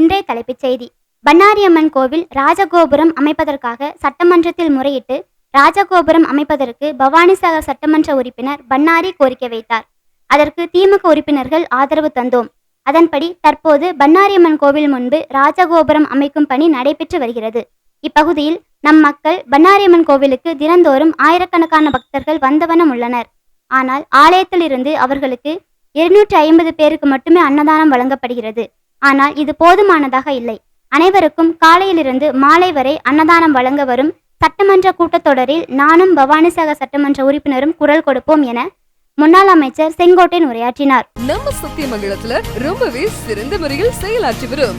இன்றைய தலைப்புச் செய்தி. பன்னாரியம்மன் கோவில் ராஜகோபுரம் அமைப்பதற்காக சட்டமன்றத்தில் முறையிட்டு ராஜகோபுரம் அமைப்பதற்கு பவானிசாகர் சட்டமன்ற உறுப்பினர் பன்னாரி கோரிக்கை வைத்தார். அதற்கு திமுக உறுப்பினர்கள் ஆதரவு தந்தோம். அதன்படி தற்போது பன்னாரியம்மன் கோவில் முன்பு ராஜகோபுரம் அமைக்கும் பணி நடைபெற்று வருகிறது. இப்பகுதியில் நம் மக்கள் பன்னாரியம்மன் கோவிலுக்கு தினந்தோறும் ஆயிரக்கணக்கான பக்தர்கள் வந்தவனம் உள்ளனர். ஆனால் ஆலயத்திலிருந்து அவர்களுக்கு இருநூற்றி ஐம்பது பேருக்கு மட்டுமே அன்னதானம் வழங்கப்படுகிறது. ஆனால் இது போதுமானதாக இல்லை. அனைவருக்கும் காலையிலிருந்து மாலை வரை அன்னதானம் வழங்க வரும் சட்டமன்ற கூட்டத்தொடரில் நானும் பவானிசாக சட்டமன்ற உறுப்பினரும் குரல் கொடுப்போம் என முன்னாள் அமைச்சர் செங்கோட்டையன் உரையாற்றினார். நம்ம சத்தியமங்கலத்துல ரொம்பவே சிறந்த முறையில் செயலாற்றி வரும்.